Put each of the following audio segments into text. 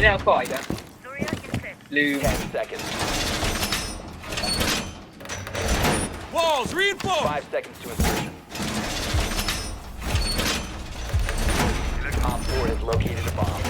ไม่ได้เอาก่อยนะลืม 10 seconds. Walls reinforced. 5 seconds to insertion. Op 4 has located a bomb.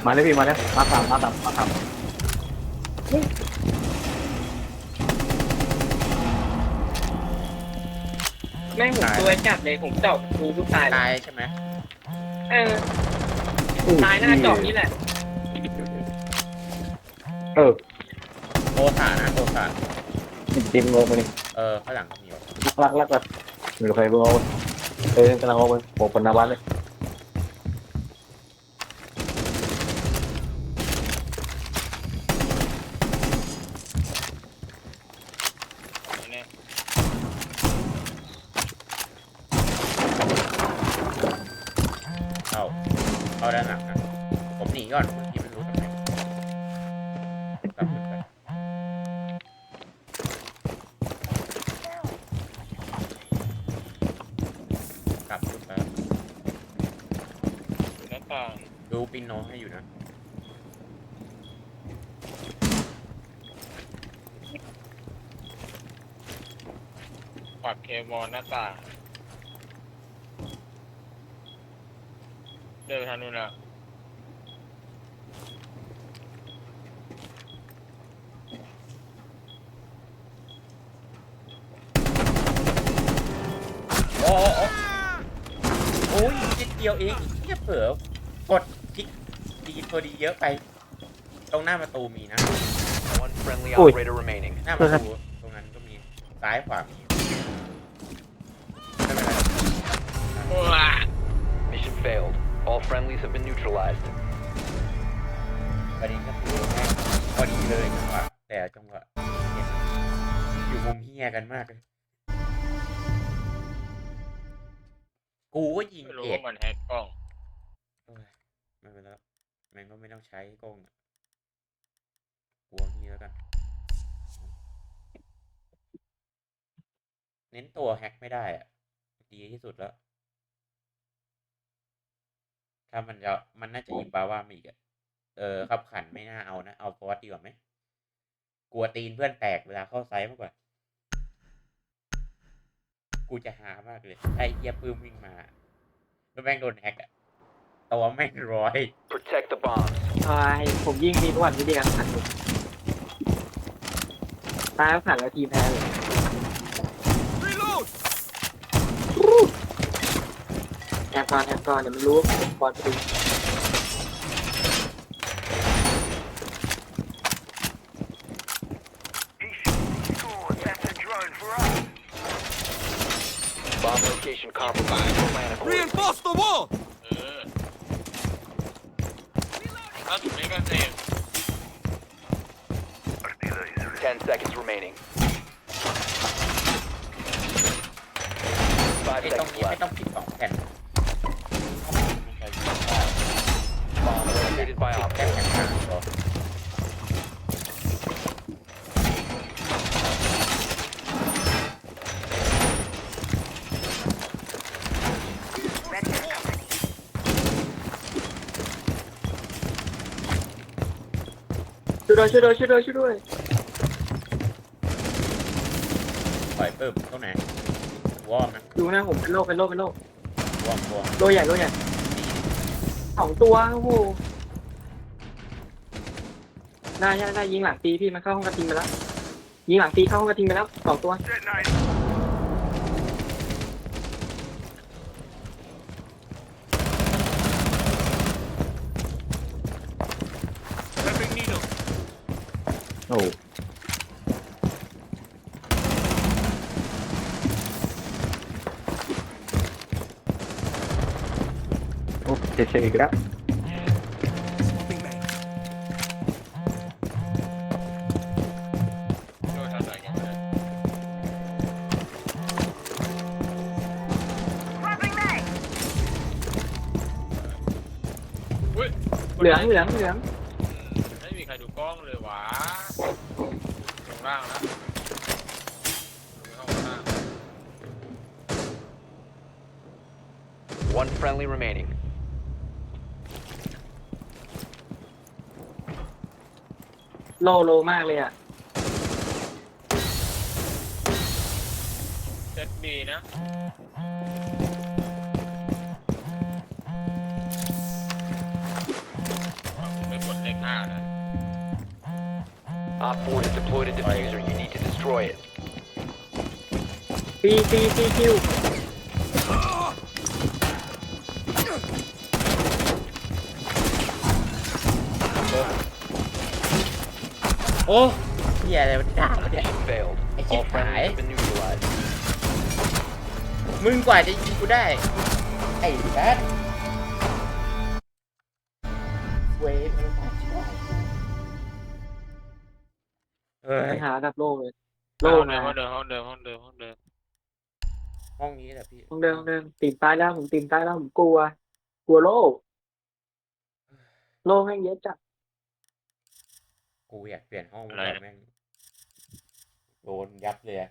ม่มาเลยพี่มาเลยมาสามมาสามมาสามแม่งผมตัวจัดเลยผมเจาะรูทุกตายเลยตายใช่ไหมเออตายหน้าเจาะนี่แหละ เออโทสานะโทสาทีมงงไปนี่เออข้างหลังก็มีวะลักลักลักมีใครเพิ่งเอาเออกำลังเอาไปโปกปนนาบ้านเลย ดูปินโนให้อยู่นะ ปักเคมอนหน้าต่าง เดินไปทางนู้นแล้วโอ้โอ้โอ้ยนิดเดียวเองเทียเผลอกดคลิกดี ตัวดีเยอะไป ตรงหน้าประตูมีนะ One friendly Ui. operator remaining. หน้าประตูตรงนั้นก็มีซ้ายขวามีไม่เป็นไรว้า Mission failed. All friendlies have been neutralized. ประเด็นก็คือแม่งพอดีเลยจังหวะแต่จังหวะเนี่ยอยู่มุมเฮียกันมากเลย กูก็ยิงไม่รู้เอ็ดว่ามันแฮกกล้อง เอ้ยไม่เป็นไรแล้วแม่งก็ไม่ต้องใช้กล้องกลัวนี่แล้วกัน เน้นตัวแฮ็กไม่ได้อะดีที่สุดแล้ว ถ้ามันจะมันน่าจะยิงบาว่ามาอีกอะเออขับขันไม่น่าเอานะ เอาฟอสดีกว่าไหม กลัวตีนเพื่อนแตกเวลาเข้าไซส์มากกว่า กูจะหามากเลย ไอ้เหี้ยปื้มวิ่งมาแล้วแม่งโดนแฮกอะ ตัวแม่งร้อย Protect the bombs. ตายผมยิงมีทุกวันวิธีการขันอยู่ตายแล้วขันแล้วทีมแพ้เลย Reload. แอบก่อนแอบก่อนเดี๋ยวมันรู้ว่าผมบอลไปดู Bomb location compromised. Plan accordingly. Reinforce the wall. เออ ถ้าถึงนี้ก็เซฟ10 seconds remaining. 5ไอ้ตรง seconds นี้ไม่ left. ต้องปิดสองแผ่น Bomb located by ปิด Op แค่แผ่นกลางพอช่ว ด้วยช่วยด้วยช่วยด้วยช่วยด้วยปล่อยเพิ่มตรงไหนวอร์มนะดูนะผมเป็นโรคเป็นโรคเป็นโรควอร์มวอร์มโรคใหญ่โรคใหญ่สองตัวโอ้โหได้ได้ได้ยิงหลังตีพี่มันเข้าห้องกระทิงไปแล้วยิงหลังตีเข้าห้องกระทิงไปแล้วสองตัว เฉยๆอีกแล้ว Swapping mags. โดนทำอะไรกัน เลยอุ้ยเหลืองเหลืองเหลืองไม่มีใครดูกล้องเลยหวะลงล่างนะลงล่าง One friendly remaining. โลโลมากเลยอะ เซตบีนะไม่กดเลขห้านะ Op 4 has deployed a diffuser. You need to destroy it. ปีปีปีคิว โอ้เฮียอะไรมันด่าวะเนี่ย Mission failed. I keep All friendlies trying. have been neutralized. มึงกว่าจะยิงกูได้ ไอ้แบดเวฟมันมาช่วยเฮ้ยปัญหากับโลเลยโลห้องนะเดิมห้องเดิมห้องเดิมห้องเดิมห้องเดิมห้องนี้แหละพี่ต้องเดินต้องเดินตีมตายแล้วผมตีมตายแล้วผมกลัว กลัวโลโลแม่งเยอะจัด กูอยากเปลี่ยนห้องแต่แม่งโดนยับเลยอะ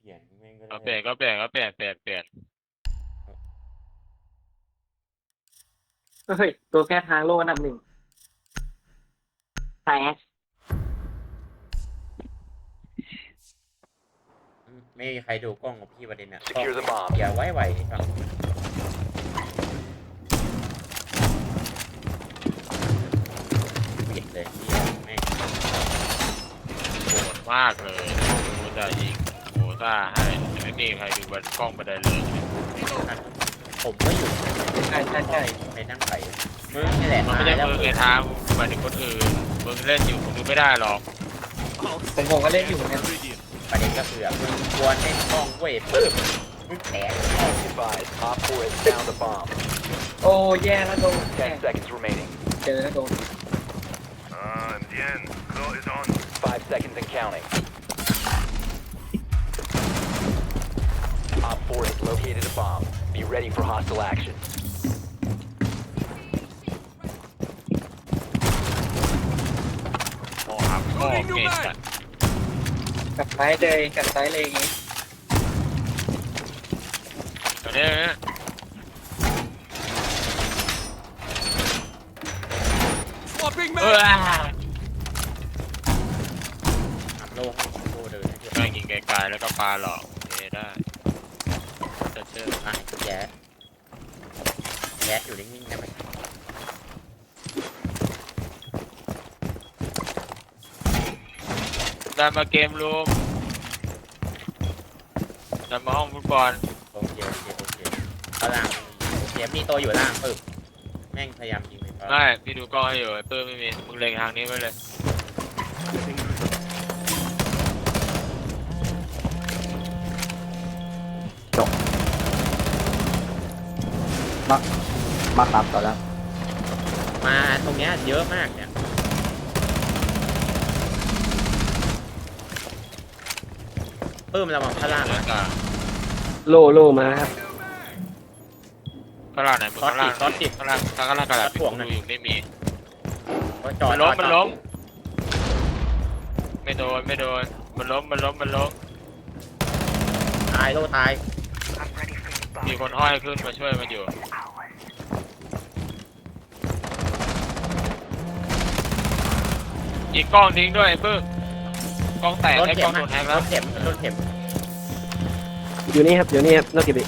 เปลี่ยนแม่งก็เอาได้เปลี่ยนก็เปลี่ยนก็เปลี่ยนเปลี่ยนเปลี่ยนเฮ้ย ตัวแค่ทางโลอันดับหนึ่งแตกอืมไม่มีใครดูกล้องของพี่ประเด็นอะ Secure the bomb. อย่าไว้ไหวฟัง มากเลยกูจะยิงโหซ่าให้ไม่มีใครดูบันกล้องบันได้เลยผมก็อยู่ใช่ใช่ใช่ไปนั่งไข่มึงนี่แหละมันไม่ใช่แล้วมือไงท้างหมายถึงคนอื่นมึงเล่นอยู่ผมดูไม่ได้หรอกผมผมก็เล่นอยู่เหมือนกันประเด็นก็คือมึงควรเล่นกล้องเว้ยปึ๊บมึงแตก Advised. Op 4 has found the bomb. โอ้แย่แล้วโดนแย่10 seconds remaining. เจอแล้วโดน Five seconds and counting. Op 4 has located a bomb. Be ready for hostile action. โอ้หักโอ้เก่งจัดกลับซ้ายเลยกลับซ้ายเลยอย่างงี้ตอนนี้นะ Swapping เออ mags. ทำ โล่ให้โล่เดินให้เพื่อนแม่งยิงไกลๆแล้วก็ปาหลอกโอเคได้จะเจออะแย่แย่อยู่นิ่งๆนะมันได้มาเกมรูมได้มาห้องฟุตบอลโอเคโอเคโอเคก็ล่างโอเคมีตัวอยู่ล่างปึ๊บแม่งพยายามยิงไปก่อนไม่พี่ดูกล้องให้อยู่ไอ้เปิ้ลไม่มีมึงเล็งทางนี้ไว้เลย มาตัดต่อแล้วมาตรงเนี้ยเยอะมากเนี่ยเพิ่มระวังข้างล่างเนื้นะอกลางโลโลมาครับข้างล่างไหนมึงข้างล่างข้างล่างข้างล่างกระดาษพี่ดูอยู่ไม่มีก็จอมัดนล้มจอดมันล้มไม่โดนไม่โดนมันล้มมันล้มมันล้มตายโลตาย มีคนห้อยขึ้นมาช่วยมันอยู่ยิงกล้องทิ้งด้วยไอ้เปิ้ลกล้องแตกรถไอ้กเข็ล้อมงโดอะนแฮกรแล้วถเข็มรถเข็มอยู่นี่ครับอยู่นี่ครับนอกจากนี้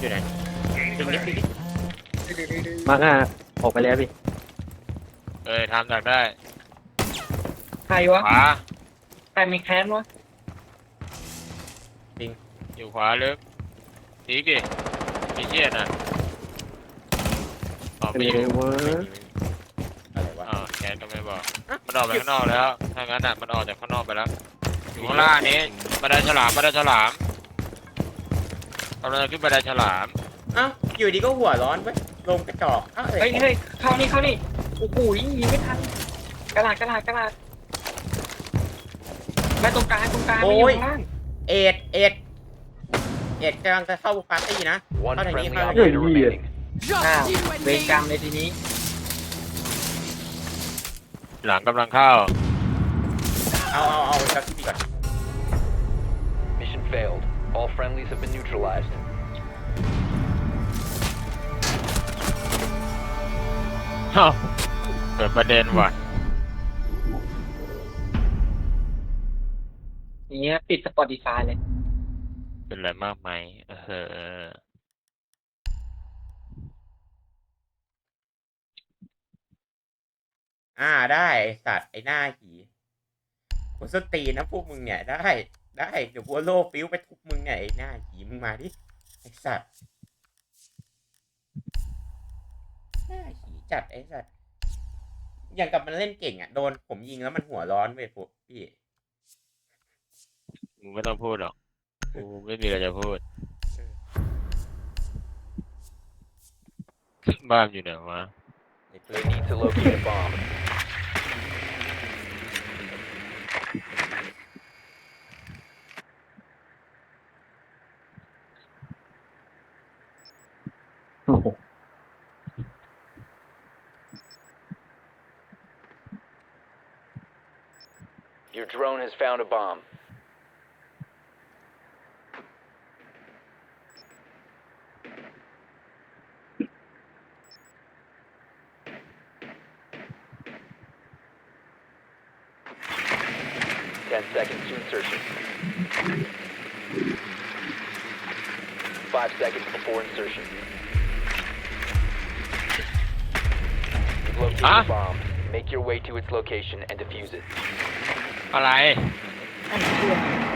อยู่ไหนดึงนิดนึงมาร์คห้าออกไปแล้วพี่เอ้ยทำจากได้ใครวะ ขวาใครมีแค้นวะอยู่ขวาลึกทีกดิ มีเชี่ยน่ะต่อเป็นไม่อยังไงยู่วะไม่มีอะไรวะอ่าวแกก็ไม่บอก มันออกไปข้างนอกแล้ว ถ้างั้นอะมันออกจากข้างนอกไปแล้ว อยู่ข้างล่างนี้บันไดฉลามบันไดฉลามกำลังจะขึ้นบันไดฉลาม เอ้าอยู่ดีก็หัวร้อนเว้ยลงกระจอกเอ้าเฮ้ยเฮ้ยเข้านี่เข้านี่โอ้โหยิงไม่ทันกระดาษกระดาษกระดาษมาตรงกลางตรงกลางไม่อยู่ข้างล่างเอ็ดเอ็ด เอ็ดกำลังจะเข้าปาร์ตี้นะ One How do you friendly mean, how do operator you- remaining. Just อ้าว you and เวร me. กรรมเลยทีนี้ หลังกำลังเข้า เอาเอาเอาจักที่ก่อน Mission failed. All friendlies have been neutralized. เฮ้าเกิดประเด็นว่ะ อย่างเงี้ยปิดสปอติฟายเลย เป็นไรมากไหมเอออ่าได้ไอสัตว์ไอหน้าหีหัวส้นตีนนะพวกมึงเนี่ยได้ ได้เดี๋ยวบัวโลฟิวไปทุบมึงเนี่ยไอหน้าหีมึงมาดิไอสัตว์หน้าหีจัดไอสัตว์อย่างกับมันเล่นเก่งอะโดนผมยิงแล้วมันหัวร้อนไปพวกพี่มึงไม่ต้องพูดหรอก กูไม่มีอะไรจะพูด บ้านอยู่ไหนวะ ไอปื They น need to locate a bomb. โอ้โห Your drone has found a bomb. before insertion. You've located Ah. a bomb. Make your way to its location and defuse it. อะไร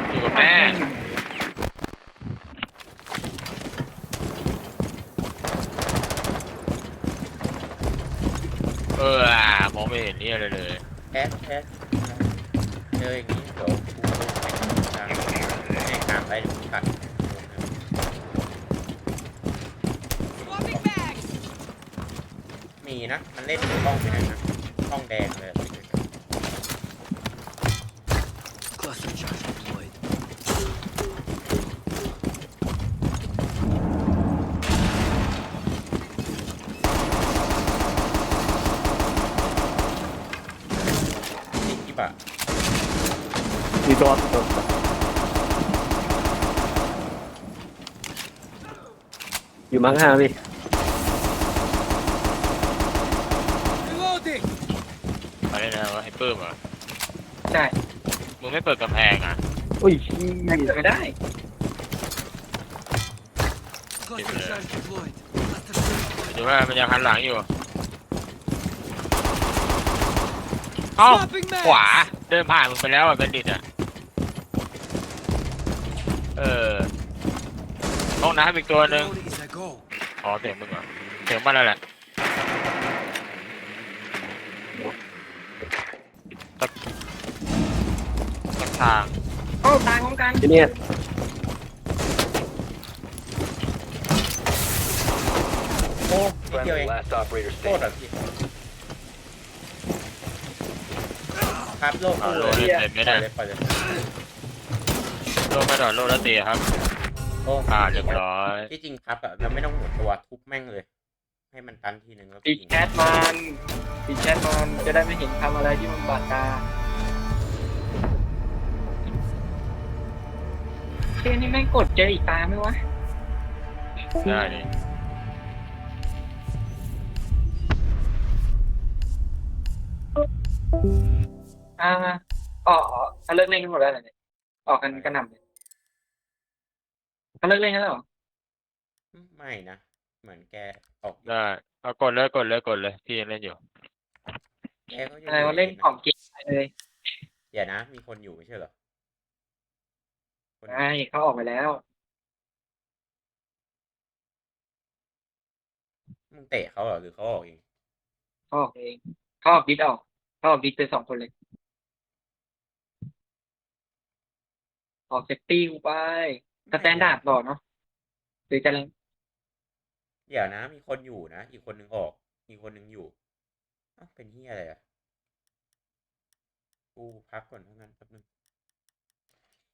อยู่กับแม่ เออมองไม่เห็นนี่อะไรเลย แอสแอสเจออย่างนี้เดี๋ยวกูจะให้หางไปเดี๋ มีนะ มันเล่นอยู่ห้องไปไหนนะห้องแดงเลยนี่ที่ปะมีตัวตัวอยู่มั้งห้าพี่ Reloading. อะไร มเหรอใช่มึงไม่เปิดกำแพงอะอุ้ยไม่เปิดไม่ได้ Cluster charge deployed. Cluster charge deployed. ดูว่ามันยังหันหลังอยู่เอ้า Swapping ขวา mags. เดินผ่านมึงไปแล้วอะเป็นดิดอะ เออห้องน้ำอีกตัวหนึ่ง Reloading as I go. อ๋อเสียงมึงเหรอเสียงมันนั่นแหละสักสัก ทางโอ้ตายพร้อมกันที่เนี่ยโอ้นิดเดียว Friendly เอง last operator โทษ standing. อะพี่ครับโลกอ่ากูโลเลยเต็มไม่ได้เลยปล่อยเลยโลไม่ดอดโลแล้วตีครับ โอ้อ่าเรียบร้อยที่จริงครับอะเราไม่ต้องหมุนตัวทุบแม่งเลย ให้มันตันทีหนึ่งแล้วปิดยิงแชทมันปิดแชทมันจะได้ไม่เห็นทำอะไรที่มันบาดตา เช่นนี่แม่งกดเจออีกตาไหมวะ ได้ดิอ่าอ๋ออ๋อเขาเลิกเล่นกันหมดแล้วเหรอเนี่ยออกกันกระหน่ำเลยเขาเลิกเล่นกันแล้วเหรอไม่นะ เหมือนแกออกได้เอากดเลยกดเลยกดเลยพี่ยังเล่นอยู่แกก็ยังอะไรว่าเล่นของเกมเลย เดี๋ยวนะ มีคนอยู่ไม่ใช่เหรอ คนใช่เขาออกไปแล้ว มึงเตะเขาเหรอหรือเขาออกเองเขาออกเองเขาออกดิสออกเขาออกดิสไปสองคนเลย ออกเซฟตี้กูไปสแตนดาร์ดบอกเนาะหรือจะอะไรเดี๋ยวนะ มีคนอยู่นะ อีกคนหนึ่งออก อีกคนหนึ่งอยู่เอ้าเป็นเฮียอะไรอะกูพักก่อนเท่านั้นแป๊บนึง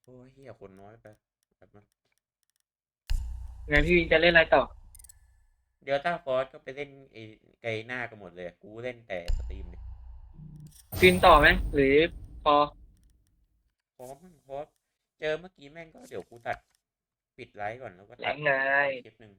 โอ้ยเฮียคนน้อยไปแป๊บนึงงั้นพี่วินจะเล่นอะไรต่อ เดลต้าฟอร์สก็ไปเล่นไอ้ไกลหน้ากันหมดเลย กูเล่นแต่สตรีมเนี่ยฟินต่อไหมหรือพอพร้อมมั้งพร้อมเจอเมื่อกี้แม่งก็เดี๋ยวกูตัด ปิดไลฟ์ก่อนแล้วก็แรตัดงเลยคลิปหนึ่ง